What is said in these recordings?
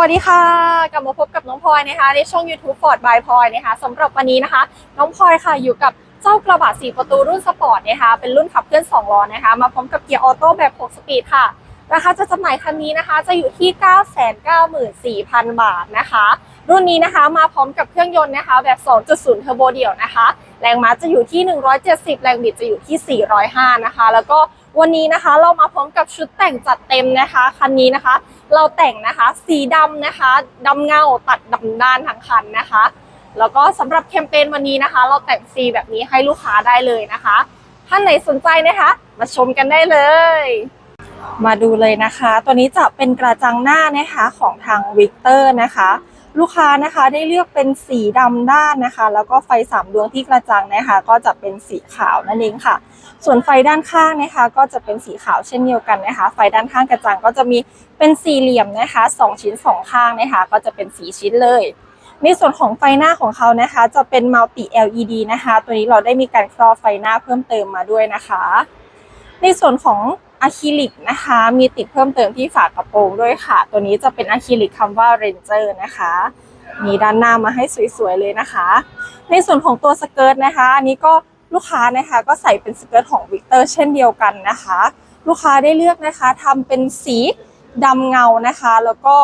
วัสดีค่ะ กลับมาพบกับน้องพลอยนะคะในช่อง YouTube Ford by พลอยนะคะสำหรับวันนี้นะคะ น้องพลอยค่ะอยู่กับเจ้ากระบะ4ประตูรุ่นสปอร์ตนะคะเป็นรุ่นขับเคลื่อน2ล้อนะคะ มาพร้อมกับเกียร์ออโต้แบบ 6 สปีดค่ะราคาจะจำหน่ายคันนี้นะคะ จะอยู่ที่ 994,000 บาทนะคะ รุ่นนี้นะคะมาพร้อมกับเครื่องยนต์นะคะ แบบ 2.0 เทอร์โบเดี่ยวนะคะ แรงม้าจะอยู่ที่ 170 แรงบิดจะอยู่ที่ 405 นะคะ แล้วก็ วันนี้นะคะเรามาพร้อมกับชุดแต่งจัดเต็มนะคะคันนี้นะคะ เราแต่งนะคะสีดำนะคะดำเงาตัดดำด้านทั้งคันนะคะ แล้วก็สำหรับแคมเปญวันนี้นะคะ เราแต่งฟรีแบบนี้ให้ลูกค้าได้เลยนะคะท่านไหนสนใจนะคะ มาชมกันได้เลย มาดูเลยนะคะ ตัวนี้จะเป็นกระจังหน้านะคะของทางวิกเตอร์นะคะ ลูกค้านะคะได้เลือกเป็นสีดำด้านนะคะ แล้วก็ไฟสามดวงที่กระจังนะคะ ก็จะเป็นสีขาวนั่นเองค่ะ ส่วนไฟด้านข้างนะคะ ก็จะเป็นสีขาวเช่นเดียวกันนะคะ ไฟด้านข้างกระจังก็จะมีเป็นสี่เหลี่ยมนะคะสองชิ้นสองข้างนะคะ ก็จะเป็นสีชิ้นเลย ในส่วนของไฟหน้าของเขานะคะ จะเป็นมัลติ LED นะคะ ตัวนี้เราได้มีการครอบไฟหน้าเพิ่มเติมมาด้วยนะคะ ในส่วนของ อะคริลิกนะคะ มีติดเพิ่มเติมที่ฝากระโปรงด้วยค่ะ ตัวนี้จะเป็นอะคริลิกคำว่า Ranger นะคะ มีด้านหน้ามาให้สวยๆเลยนะคะ ในส่วนของตัวสเกิร์ตนะคะอันนี้ก็ลูกค้านะคะก็ใส่เป็นสเกิร์ตของวิกเตอร์เช่นเดียวกันนะคะ ลูกค้าได้เลือกนะคะทำเป็นสีดำเงานะคะ แล้วก็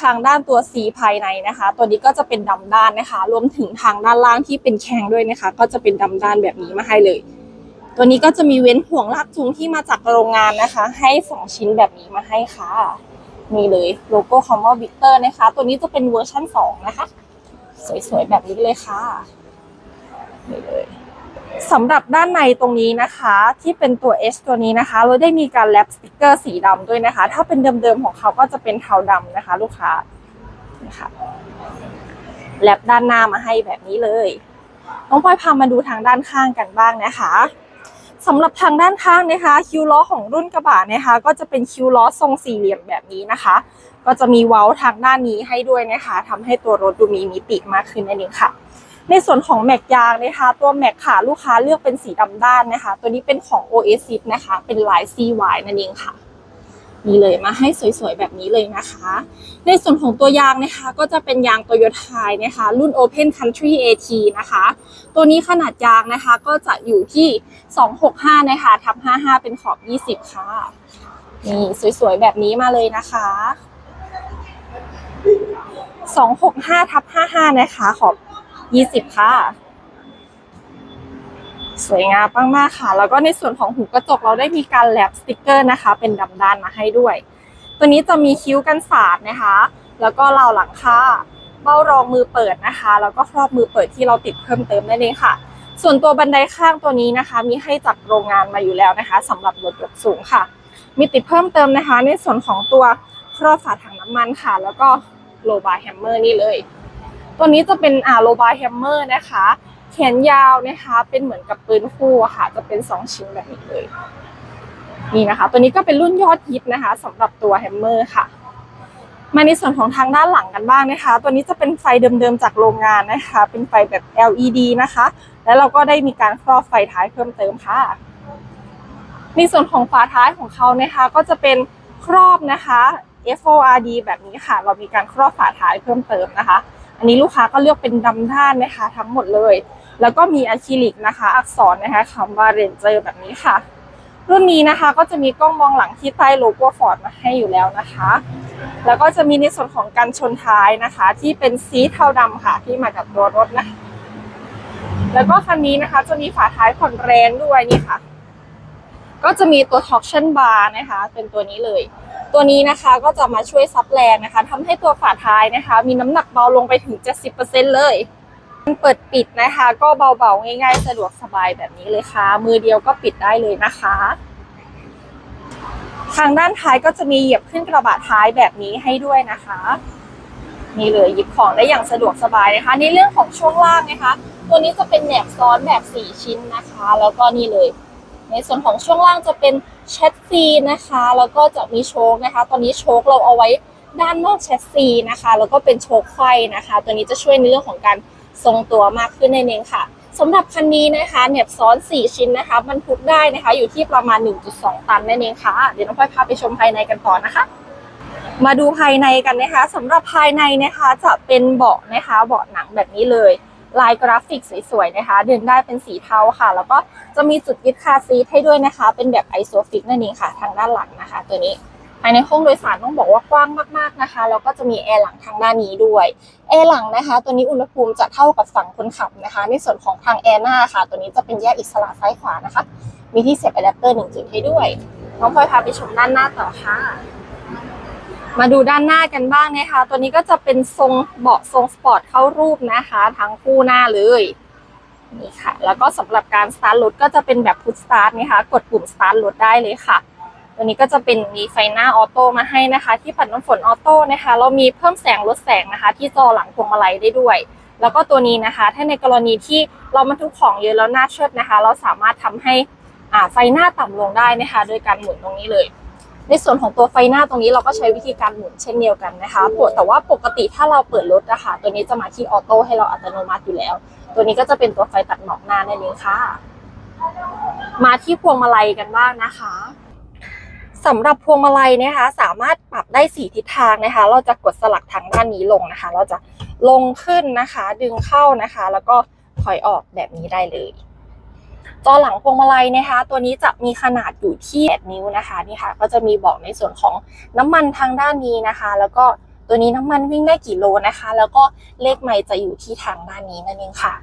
ทางด้านตัวสีภายในนะคะ ตัวนี้ก็จะเป็นดำด้านนะคะ รวมถึงทางด้านล่างที่เป็นแข็งด้วยนะคะ ก็จะเป็นดำด้านแบบนี้มาให้เลย ตัวนี้ก็จะมีเว้นห่วงลากจูงที่มาจากโรงงานนะคะ ให้สองชิ้นแบบนี้มาให้ค่ะนี่เลยโลโก้คำว่าวิกเตอร์นะคะ ตัวนี้จะเป็นเวอร์ชั่น2นะคะ สวยๆแบบนี้เลยค่ะนี่เลยสำหรับด้านในตรงนี้นะคะ ที่เป็นตัว H ตัวนี้นะคะ เราได้มีการแรปสติกเกอร์สีดำด้วยนะคะ ถ้าเป็นเดิมๆของเขาก็จะเป็นเทาดำนะคะ ลูกค้านะคะแรปด้านหน้ามาให้แบบนี้เลย น้องพลอยพามาดูทางด้านข้างกันบ้างนะคะ สำหรับทางด้านข้างนะคะ คิวล้อของรุ่นกระบะนะคะ ก็จะเป็นคิวล้อทรงสี่เหลี่ยมแบบนี้นะคะ ก็จะมีเว้าทางด้านนี้ให้ด้วยนะคะทำให้ตัวรถดูมีมิติมากขึ้นนั่นเองค่ะ ในส่วนของแม็กยางนะคะ ตัวแม็กค่ะลูกค้าเลือกเป็นสีดำด้านนะคะ ตัวนี้เป็นของ Oasis นะคะ เป็นลาย CY นั่นเองค่ะ นี่เลยมาให้สวยๆแบบนี้เลยนะคะ ในส่วนของตัวยางนะคะ ก็จะเป็นยางโตโยต้านะคะ รุ่น Open Country AT นะคะ ตัวนี้ขนาดยางนะคะก็จะอยู่ที่ 265 นะคะทับ55 เป็นขอบ 20 ค่ะ นี่สวยๆแบบนี้มาเลยนะคะ265ทับ55 นะคะขอบ 20 ค่ะ สวยงามมากๆค่ะ แล้วก็ในส่วนของหูกระจกเราได้มีการแลบสติกเกอร์นะคะ เป็นดำด้านมาให้ด้วย ตัวนี้จะมีคิ้วกันสาดนะคะ แล้วก็ราวหลังคาเบ้ารองมือเปิดนะคะ แล้วก็ครอบมือเปิดที่เราติดเพิ่มเติมนั่นเองค่ะ ส่วนตัวบันไดข้างตัวนี้นะคะ มีให้จากโรงงานมาอยู่แล้วนะคะสำหรับรถยกสูงค่ะ มีติดเพิ่มเติมนะคะ ในส่วนของตัวครอบฝาถังน้ำมันค่ะ แล้วก็โลบาร์แฮมเมอร์นี่เลย ตัวนี้จะเป็นอ่าโลบาร์แฮมเมอร์นะคะ ขนยาวนะคะ เป็นเหมือนกับปืนคู่ค่ะ จะเป็นสองชิ้นแบบนี้เลย นี่นะคะ ตัวนี้ก็เป็นรุ่นยอดฮิตนะคะสำหรับตัวแฮมเมอร์ค่ะ มาในส่วนของทางด้านหลังกันบ้างนะคะ ตัวนี้จะเป็นไฟเดิมๆจากโรงงานนะคะ เป็นไฟแบบ LED นะคะ แล้วเราก็ได้มีการครอบไฟท้ายเพิ่มเติมค่ะ ในส่วนของฝาท้ายของเขานะคะ ก็จะเป็นครอบนะคะ FORD แบบนี้ค่ะ เรามีการครอบฝาท้ายเพิ่มเติมนะคะ อันนี้ลูกค้าก็เลือกเป็นดำด้านนะคะ ทั้งหมดเลย แล้วก็มีอะคริลิกนะคะ อักษรนะคะคำว่าเรนเจอร์แบบนี้ค่ะ รุ่นนี้นะคะก็จะมีกล้องมองหลังที่ใต้โลโก้ฟอร์ดมาให้อยู่แล้วนะคะ แล้วก็จะมีในส่วนของการชนท้ายนะคะ ที่เป็นสีเทาดำค่ะ ที่มากับตัวรถนะ แล้วก็คันนี้นะคะ จะมีฝาท้ายผ่อนแรงด้วยนี่ค่ะ ก็จะมีตัว torsion bar นะคะ เป็นตัวนี้เลย ตัวนี้นะคะก็จะมาช่วยซับแรงนะคะทำให้ตัวฝาท้ายนะคะ มีน้ำหนักเบาลงไปถึง 70%เลยมัน เปิดปิดนะคะ ก็เบาๆง่ายๆ สะดวกสบายแบบนี้เลยค่ะ มือเดียวก็ปิดได้เลยนะคะ ทางด้านท้ายก็จะมีเหยียบขึ้นกระบะท้ายแบบนี้ให้ด้วยนะคะนี่เลยหยิบของได้อย่างสะดวกสบายนะคะ ในเรื่องของช่วงล่างนะคะ ตัวนี้จะเป็นแหนบซ้อนแบบ 4 ชิ้นนะคะ แล้วก็นี่เลย ในส่วนของช่วงล่างจะเป็นแชสซีนะคะ แล้วก็จะมีโชคนะคะ ตอนนี้โชคเราเอาไว้ด้านนอกแชสซีนะคะ แล้วก็เป็นโชคไขว้นะคะ ตัวนี้จะช่วยในเรื่องของการ ทรงตัวมากขึ้นในเองค่ะสำหรับคันนี้นะคะเหน็บซ้อน 4 ชิ้นนะคะบรรทุกได้นะคะ อยู่ที่ประมาณ 1.2 ตันนั่นเองค่ะ เดี๋ยวน้องพลอยพาไปชมภายในกันต่อนะคะมาดูภายในกันนะคะสำหรับภายในนะคะจะเป็นเบาะนะคะเบาะหนังแบบนี้เลย ลายกราฟิกสวยๆนะคะ เดินได้เป็นสีเทาค่ะ แล้วก็จะมีจุดยึดคาร์ซีทให้ด้วยนะคะ เป็นแบบไอโซฟิกนั่นเองค่ะ ทางด้านหลังนะคะ ตัวนี้ ภายในห้องโดยสารต้องบอกว่ากว้างมากๆนะคะแล้วก็จะมีแอร์หลังทางด้านนี้ด้วยแอร์หลังนะคะ ตัวนี้อุณหภูมิจะเท่ากับฝั่งคนขับนะคะ ในส่วนของทางแอร์หน้าค่ะ ตัวนี้จะเป็นแยกอิสระซ้ายขวานะคะ มีที่เสียบอะแดปเตอร์หนึ่งจุดให้ด้วยน้องพลอยพาไปชมด้านหน้าต่อค่ะ มาดูด้านหน้ากันบ้างนะคะ ตัวนี้ก็จะเป็นทรงเบาะทรงสปอร์ตเข้ารูปนะคะ ทั้งคู่หน้าเลยนี่ค่ะ แล้วก็สำหรับการสตาร์ทรถก็จะเป็นแบบพุทสตาร์ทนะคะ กดปุ่มสตาร์ทรถได้เลยค่ะ ตัวนี้ก็จะเป็นมีไฟหน้าออโต้มาให้นะคะ ที่ปัดน้ำฝนออโต้นะคะเรามีเพิ่มแสงลดแสงนะคะ ที่จอหลังพวงมาลัยได้ด้วย แล้วก็ตัวนี้นะคะ ถ้าในกรณีที่เราบรรทุกของเยอะแล้วหน้าเชิดนะคะ เราสามารถทำให้อ่าไฟหน้าต่ำลงได้นะคะ โดยการหมุนตรงนี้เลย ในส่วนของตัวไฟหน้าตรงนี้เราก็ใช้วิธีการหมุนเช่นเดียวกันนะคะปวดแต่ว่าปกติถ้าเราเปิดรถนะคะตัวนี้จะมาที่ออโต้ให้เราอัตโนมัติอยู่แล้ว ตัวนี้ก็จะเป็นตัวไฟตัดหมอกหน้านั่นเองค่ะ มาที่พวงมาลัยกันบ้างนะคะ สำหรับพวงมาลัยนะคะ สามารถปรับได้สี่ทิศทางนะคะ เราจะกดสลักทางด้านนี้ลงนะคะ เราจะลงขึ้นนะคะ ดึงเข้านะคะ แล้วก็ถอยออกแบบนี้ได้เลย จอหลังพวงมาลัยนะคะ ตัวนี้จะมีขนาดอยู่ที่8นิ้วนะคะนี่ค่ะ ก็จะมีบอกในส่วนของน้ำมันทางด้านนี้นะคะ แล้วก็ตัวนี้น้ำมันวิ่งได้กี่โลนะคะ แล้วก็เลขไมล์จะอยู่ที่ทางด้านนี้นั่นเองค่ะ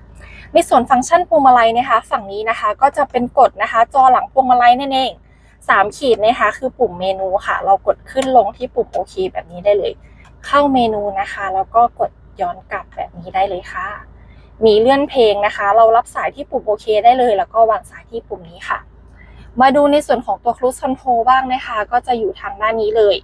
ในส่วนฟังก์ชันพวงมาลัยนะคะ ฝั่งนี้นะคะ ก็จะเป็นกดนะคะ จอหลังพวงมาลัยนั่นเอง สามขีดนะคะคือปุ่มเมนูค่ะ เรากดขึ้นลงที่ปุ่มโอเคแบบนี้ได้เลย เข้าเมนูนะคะ แล้วก็กดย้อนกลับแบบนี้ได้เลยค่ะ มีเลื่อนเพลงนะคะ เรารับสายที่ปุ่มโอเคได้เลย แล้วก็วางสายที่ปุ่มนี้ค่ะ มาดูในส่วนของตัว Cruise Control บ้างนะคะ ก็จะอยู่ทางด้านนี้เลย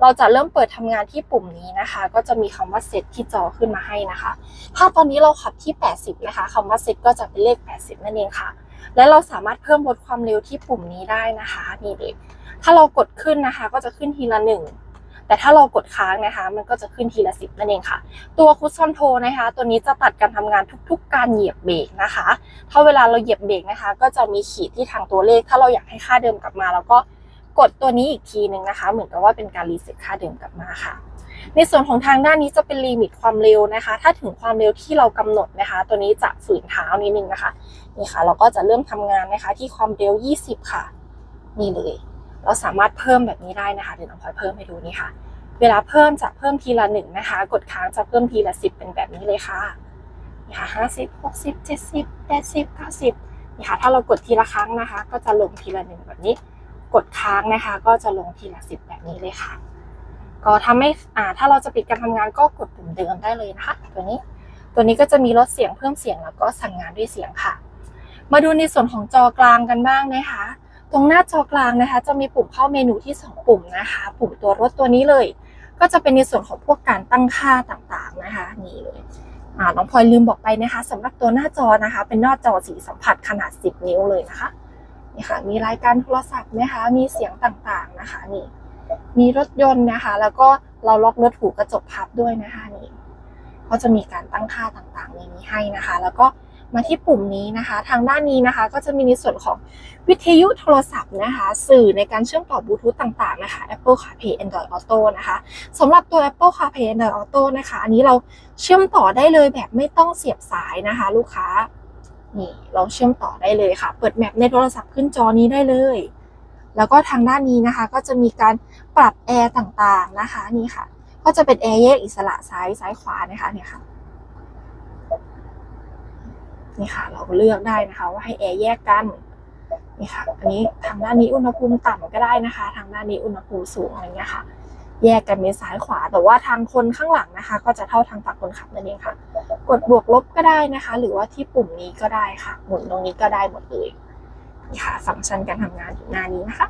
เราจะเริ่มเปิดทำงานที่ปุ่มนี้นะคะ ก็จะมีคำว่า Set ที่จอขึ้นมาให้นะคะ ถ้าตอนนี้เราขับที่ 80 นะคะคำว่า Set ก็จะเป็นเลข 80 นั่นเองค่ะ และเราสามารถเพิ่มลดความเร็วที่ปุ่มนี้ได้นะคะนี่เลยถ้าเรากดขึ้นนะคะ ก็จะขึ้นทีละหนึ่งแต่ถ้าเรากดค้างนะคะ มันก็จะขึ้นทีละสิบนั่นเองค่ะ ตัวคู s คอนโทนะคะ ตัวนี้จะตัดการทำงานทุกๆ การเหยียบเบรกนะคะ ถ้าเวลาเราเหยียบเบรกนะคะ ก็จะมีขีดที่ทางตัวเลข ถ้าเราอยากให้ค่าเดิมกลับมา แล้วก็กดตัวนี้อีกทีหนึ่งนะคะ เหมือนกับว่าเป็นการรีเซ็ตค่าเดิมกลับมาค่ะ ในส่วนของทางด้านนี้จะเป็นลิมิตความเร็วนะคะ ถ้าถึงความเร็วที่เรากำหนดนะคะ ตัวนี้จะฝืนเท้านิดนึงนะคะนี่ค่ะ เราก็จะเริ่มทำงานนะคะ ที่ความเร็ว 20 ค่ะ นี่เลย เราสามารถเพิ่มแบบนี้ได้นะคะเดี๋ยวน้องพลอยเพิ่มให้ดูนี่ค่ะ เวลาเพิ่มจะเพิ่มทีละหนึ่งนะคะ กดค้างจะเพิ่มทีละสิบเป็นแบบนี้เลยค่ะนี่ค่ะห้าสิบหกสิบเจ็ดสิบแปดสิบเก้าสิบนี่ค่ะ ถ้าเรากดทีละครั้งนะคะ ก็จะลงทีละหนึ่งแบบนี้ กดค้างนะคะ ก็จะลงทีละสิบแบบนี้เลยค่ะ ก็ทำให้อ่าถ้าเราจะปิดการทำงานก็กดปุ่มเดิมได้เลยนะคะตัวนี้ ตัวนี้ก็จะมีลดเสียงเพิ่มเสียงแล้วก็สั่งงานด้วยเสียงค่ะ มาดูในส่วนของจอกลางกันบ้างนะคะ ตรงหน้าจอกลางนะคะ จะมีปุ่มเข้าเมนูที่ 2 ปุ่มนะคะ ปุ่มตัวรถตัวนี้เลย ก็จะเป็นในส่วนของพวกการตั้งค่าต่างๆนะคะนี่เลยอ่าน้องพลอยลืมบอกไปนะคะสำหรับตัวหน้าจอนะคะ เป็นหน้าจอสีสัมผัสขนาด 10 นิ้วเลยนะคะนี่ค่ะมีรายการโทรศัพท์นะคะ มีเสียงต่างๆนะคะนี่ มีรถยนต์นะคะ แล้วก็เราล็อกรถถูกระจกพับด้วยนะคะนี่ก็จะมีการตั้งค่าต่างๆในนี้ให้นะคะ แล้วก็มาที่ปุ่มนี้นะคะ ทางด้านนี้นะคะ ก็จะมีในส่วนของวิทยุโทรศัพท์นะคะ สื่อในการเชื่อมต่อบลูทูธต่างๆนะคะ Apple CarPlay Android Auto นะคะสำหรับตัว Apple CarPlay Android Auto นะคะ อันนี้เราเชื่อมต่อได้เลยแบบไม่ต้องเสียบสายนะคะ ลูกค้านี่เราเชื่อมต่อได้เลยค่ะ เปิดแมปในโทรศัพท์ขึ้นจอนี้ได้เลย แล้วก็ทางด้านนี้นะคะ ก็จะมีการปรับแอร์ต่างๆนะคะนี่ค่ะ ก็จะเป็นแอร์แยกอิสระซ้ายซ้ายขวานะคะเนี่ยค่ะนี่ค่ะ เราเลือกได้นะคะ ว่าให้แอร์แยกกันนี่ค่ะ อันนี้ทางด้านนี้อุณหภูมิต่ำก็ได้นะคะ ทางด้านนี้อุณหภูมิสูงอะไรเงี้ยค่ะ แยกกันเป็นซ้ายขวา แต่ว่าทางคนข้างหลังนะคะ ก็จะเท่าทางฝั่งคนขับนั่นเองค่ะ กดบวกลบก็ได้นะคะ หรือว่าที่ปุ่มนี้ก็ได้ค่ะ หมุนตรงนี้ก็ได้หมดเลย นี่ค่ะฟังก์ชันการทำงานอยู่หน้านี้นะคะ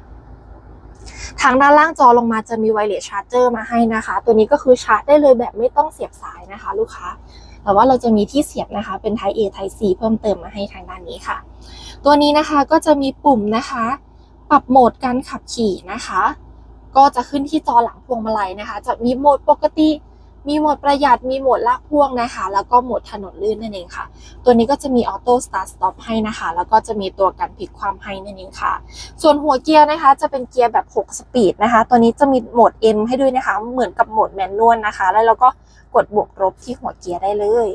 ทางด้านล่างจอลงมาจะมีไวเลสชาร์จเจอร์มาให้นะคะ ตัวนี้ก็คือชาร์จได้เลยแบบไม่ต้องเสียบสายนะคะ ลูกค้า แต่ว่าเราจะมีที่เสียบนะคะ เป็น Type A Type C เพิ่มเติมมาให้ทางด้านนี้ค่ะ ตัวนี้นะคะก็จะมีปุ่มนะคะ ปรับโหมดการขับขี่นะคะ ก็จะขึ้นที่จอหลังพวงมาลัยนะคะ จะมีโหมดปกติ มีโหมดประหยัดมีโหมดลากพ่วงนะคะ แล้วก็โหมดถนนลื่นนั่นเองค่ะ ตัวนี้ก็จะมีออโต้สตาร์ทสต็อปให้นะคะ แล้วก็จะมีตัวกันพลิกความให้นั่นเองค่ะ ส่วนหัวเกียร์นะคะ จะเป็นเกียร์แบบ 6 สปีดนะคะ ตัวนี้จะมีโหมด M ให้ด้วยนะคะ เหมือนกับโหมดแมนนวลนะคะ แล้วเราก็กดบวกลบที่หัวเกียร์ได้เลย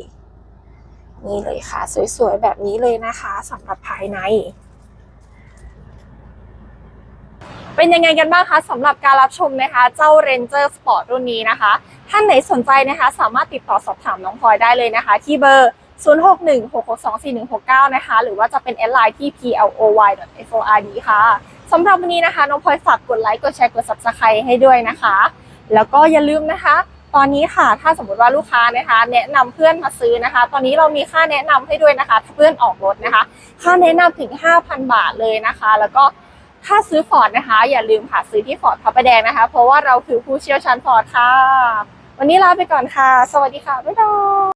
นี่เลยค่ะ สวยๆแบบนี้เลยนะคะสำหรับภายใน เป็นยังไงกันบ้างคะสำหรับการรับชมนะคะ เจ้า Ranger Sport รุ่นนี้นะคะ ท่านไหนสนใจนะคะ สามารถติดต่อสอบถามน้องพลอยได้เลยนะคะ ที่เบอร์ 0616624169 นะคะ หรือว่าจะเป็นแอดไลน์ที่ ploy.ford ค่ะสำหรับวันนี้นะคะ น้องพลอยฝากกดไลค์กดแชร์กด subscribe ให้ด้วยนะคะ แล้วก็อย่าลืมนะคะ ตอนนี้ค่ะ ถ้าสมมติว่าลูกค้านะคะ แนะนำเพื่อนมาซื้อนะคะ ตอนนี้เรามีค่าแนะนำให้ด้วยนะคะถ้าเพื่อนออกรถนะคะ ค่าแนะนำถึง 5,000 บาทเลยนะคะ แล้วก็ ถ้าซื้อฟอร์ดนะคะ อย่าลืมค่ะซื้อที่ฟอร์ดพระประแดงนะคะ เพราะว่าเราคือผู้เชี่ยวชาญฟอร์ดค่ะ วันนี้ลาไปก่อนค่ะ สวัสดีค่ะ บ๊ายบาย